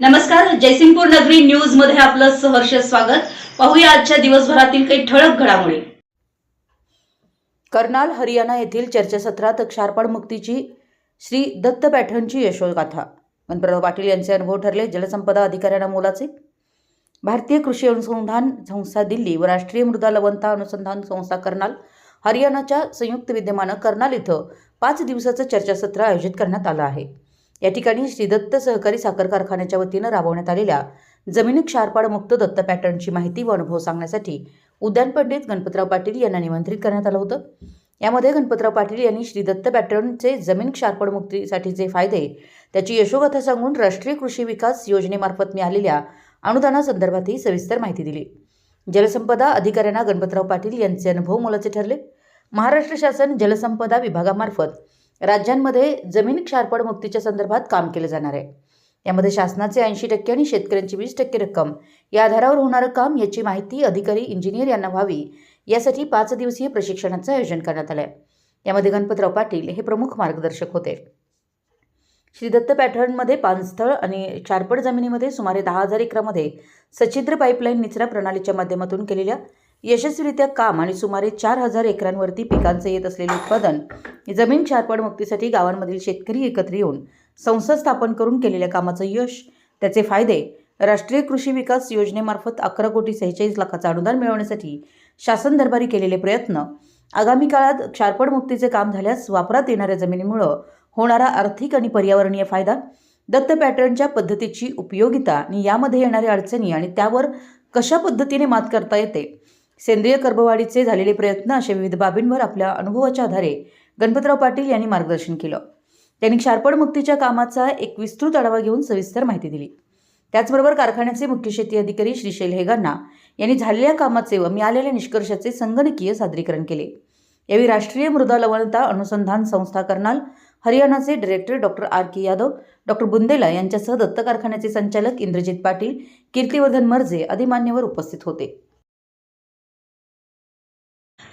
नमस्कार जयसिंगपूर नगरी न्यूजमध्ये आपलं सहर्ष स्वागत. पाहूया आजच्या दिवसभरातील काही ठळक घडामोडी. कर्नाल हरियाणा येथील चर्चासत्रात क्षारपण मुक्तीची श्री दत्त पॅठणची यशोगाथा. मनप्रभाव पाटील यांचे अनुभव ठरले जलसंपदा अधिकाऱ्यांना मोलाचे. भारतीय कृषी अनुसंधान संस्था दिल्ली व राष्ट्रीय मृदा लवणता अनुसंधान संस्था कर्नाल हरियाणाच्या संयुक्त विद्यमानं कर्नाल इथं पाच दिवसाचं चर्चासत्र आयोजित करण्यात आलं आहे. या ठिकाणी श्रीदत्त सहकारी साखर कारखान्याच्या वतीनं राबवण्यात आलेल्या जमिनी क्षारपाड मुक्त दत्त पॅटर्नची माहिती व अनुभव सांगण्यासाठी उद्यान पंडित गणपतराव पाटील यांना निमंत्रित करण्यात आलं होतं. यामध्ये गणपतराव पाटील यांनी श्री दत्त पॅटर्नचे जमीन क्षारपड मुक्तीसाठीचे फायदे त्याची यशोगाथा सांगून राष्ट्रीय कृषी विकास योजनेमार्फत मिळालेल्या अनुदानासंदर्भातही सविस्तर माहिती दिली. जलसंपदा अधिकाऱ्यांना गणपतराव पाटील यांचे अनुभव मोलाचे ठरले. महाराष्ट्र शासन जलसंपदा विभागामार्फत राज्यांमध्ये जमीन क्षारपड मुक्तीच्या संदर्भात काम केलं जाणार आहे. यामध्ये शासनाचे ऐंशी टक्के आणि शेतकऱ्यांची वीस टक्के रक्कम या आधारावर होणारं काम याची माहिती अधिकारी इंजिनियर यांना व्हावी यासाठी पाच दिवसीय प्रशिक्षणाचं आयोजन करण्यात आलं आहे यामध्ये गणपतराव पाटील हे प्रमुख मार्गदर्शक होते. श्री दत्त पॅटर्नमध्ये पानस्थळ आणि चारपड जमिनीमध्ये सुमारे दहा हजार एकरामध्ये सच्छिद्र पाईपलाईन निचरा प्रणालीच्या माध्यमातून केलेल्या यशस्वीरित्या काम आणि सुमारे चार हजार एकरांवरती पिकांचे येत असलेले उत्पादन जमीन क्षारपड मुक्तीसाठी गावांमधील शेतकरी एकत्र येऊन संस्था स्थापन करून केलेल्या कामाचं यश त्याचे फायदे राष्ट्रीय कृषी विकास योजनेमार्फत अकरा कोटी सेहेचाळीस लाखाचं अनुदान मिळवण्यासाठी शासन दरबारी केलेले प्रयत्न आगामी काळात क्षारपड मुक्तीचे काम झाल्यास वापरात येणाऱ्या जमिनीमुळं होणारा आर्थिक आणि पर्यावरणीय फायदा दत्त पॅटर्नच्या पद्धतीची उपयोगिता आणि यामध्ये येणाऱ्या अडचणी आणि त्यावर कशा पद्धतीने मात करता येते सेंद्रिय कर्बवाढीचे झालेले प्रयत्न अशा विविध बाबींवर आपल्या अनुभवाच्या आधारे गणपतराव पाटील यांनी मार्गदर्शन केलं. त्यांनी क्षारपड मुक्तीच्या कामाचा एक विस्तृत आढावा घेऊन सविस्तर माहिती दिली. त्याचबरोबर कारखान्याचे मुख्य शेती अधिकारी श्री शैल हेगांना यांनी झालेल्या कामाचे व मिळालेल्या निष्कर्षाचे संगणकीय सादरीकरण केले. यावेळी राष्ट्रीय मृदा लवणता अनुसंधान संस्था कर्नाल हरियाणाचे director doctor R. K. Yadav doctor Bundela यांच्यासह दत्त कारखान्याचे संचालक इंद्रजित पाटील कीर्तिवर्धन मर्जे आदी मान्यवर उपस्थित होते.